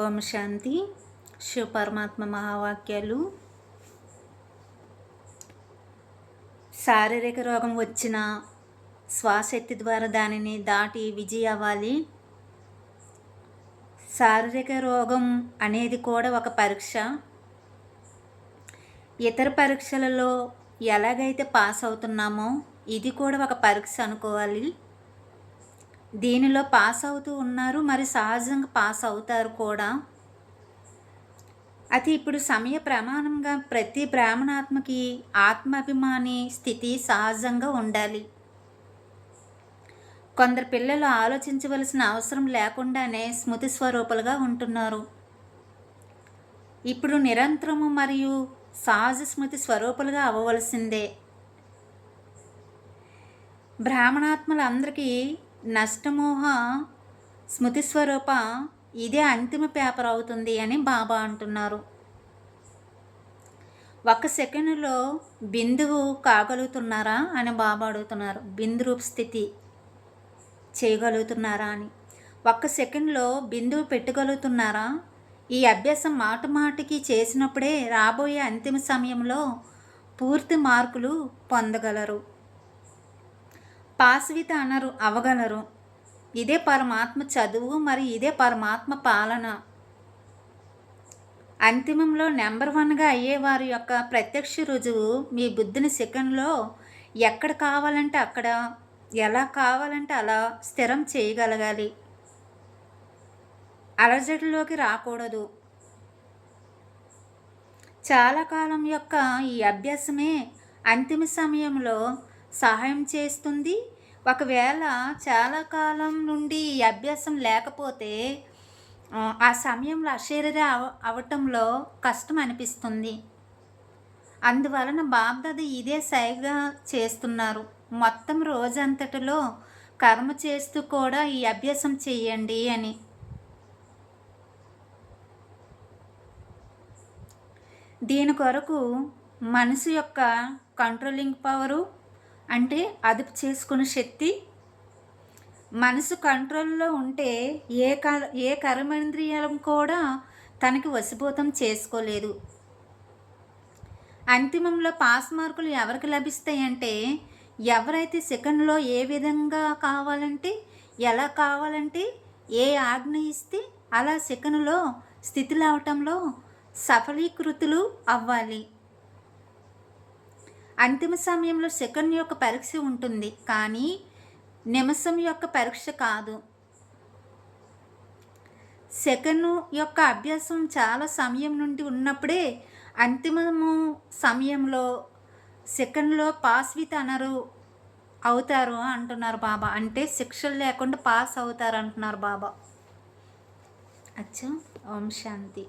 ఓం శాంతి. శివ పరమాత్మ మహావాక్యాలు. శారీరక రోగం వచ్చిన శ్వాసెత్తి ద్వారా దానిని దాటి విజయ అవ్వాలి. శారీరక రోగం అనేది కూడా ఒక పరీక్ష. ఇతర పరీక్షలలో ఎలాగైతే పాస్ అవుతున్నామో ఇది కూడా ఒక పరీక్ష అనుకోవాలి. దీనిలో పాస్ అవుతూ ఉన్నారు. మరి సహజంగా పాస్ అవుతారు కూడా. అది ఇప్పుడు సమయ ప్రమాణంగా ప్రతి బ్రాహ్మణాత్మకి ఆత్మాభిమాని స్థితి సహజంగా ఉండాలి. కొందరు పిల్లలు ఆలోచించవలసిన అవసరం లేకుండానే స్మృతి స్వరూపాలుగా ఉంటున్నారు. ఇప్పుడు నిరంతరము మరియు సహజ స్మృతి స్వరూపాలుగా అవ్వవలసిందే. బ్రాహ్మణాత్మలందరికీ నష్టమోహ స్మృతిస్వరూప ఇదే అంతిమ పేపర్ అవుతుంది అని బాబా అంటున్నారు. ఒక సెకండ్లో బిందువు కాగలుగుతున్నారా అని బాబా అడుగుతున్నారు. బిందు రూప స్థితి చేయగలుగుతున్నారా అని. ఒక్క సెకండ్లో బిందువు పెట్టగలుగుతున్నారా? ఈ అభ్యాసం మాట మాటికి చేసినప్పుడే రాబోయే అంతిమ సమయంలో పూర్తి మార్కులు పొందగలరు. పాశవిత అనరు అవగలరు. ఇదే పరమాత్మ చదువు మరి ఇదే పరమాత్మ పాలన. అంతిమంలో నెంబర్ వన్గా అయ్యే వారి యొక్క ప్రత్యక్ష రుజువు మీ బుద్ధిని సెకండ్లో ఎక్కడ కావాలంటే అక్కడ ఎలా కావాలంటే అలా స్థిరం చేయగలగాలి. అలజడిలోకి రాకూడదు. చాలా కాలం యొక్క ఈ అభ్యాసమే అంతిమ సమయంలో సహాయం చేస్తుంది. ఒకవేళ చాలా కాలం నుండి ఈ అభ్యాసం లేకపోతే ఆ సమయంలో అశరీర అవ అవటంలో కష్టం అనిపిస్తుంది. అందువలన బాబ్దాది ఇదే సైగా చేస్తున్నారు. మొత్తం రోజంతటిలో కర్మ చేస్తూ కూడా ఈ అభ్యాసం చేయండి అని. దీని కొరకు మనసు యొక్క కంట్రోలింగ్ పవరు అంటే అదుపు చేసుకునే శక్తి మనసు కంట్రోల్లో ఉంటే ఏ క ఏ కర్మేంద్రియం కూడా తనకి వసిభూతం చేసుకోలేదు. అంతిమంలో పాస్ మార్కులు ఎవరికి లభిస్తాయంటే ఎవరైతే సెకండ్లో ఏ విధంగా కావాలంటే ఎలా కావాలంటే ఏ ఆజ్ఞ ఇస్తే అలా సెకండ్లో స్థితిలో అవటంలో సఫలీకృతులు అవ్వాలి. అంతిమ సమయంలో సెకండ్ యొక్క పరీక్ష ఉంటుంది కానీ నిమిషం యొక్క పరీక్ష కాదు. సెకండ్ యొక్క అభ్యాసం చాలా సమయం నుండి ఉన్నప్పుడే అంతిమము సమయంలో సెకండ్లో పాస్ విత్ అనరు అవుతారు అంటున్నారు బాబా. అంటే శిక్షలు లేకుండా పాస్ అవుతారు అంటున్నారు బాబా. అచ్చా ఓం శాంతి.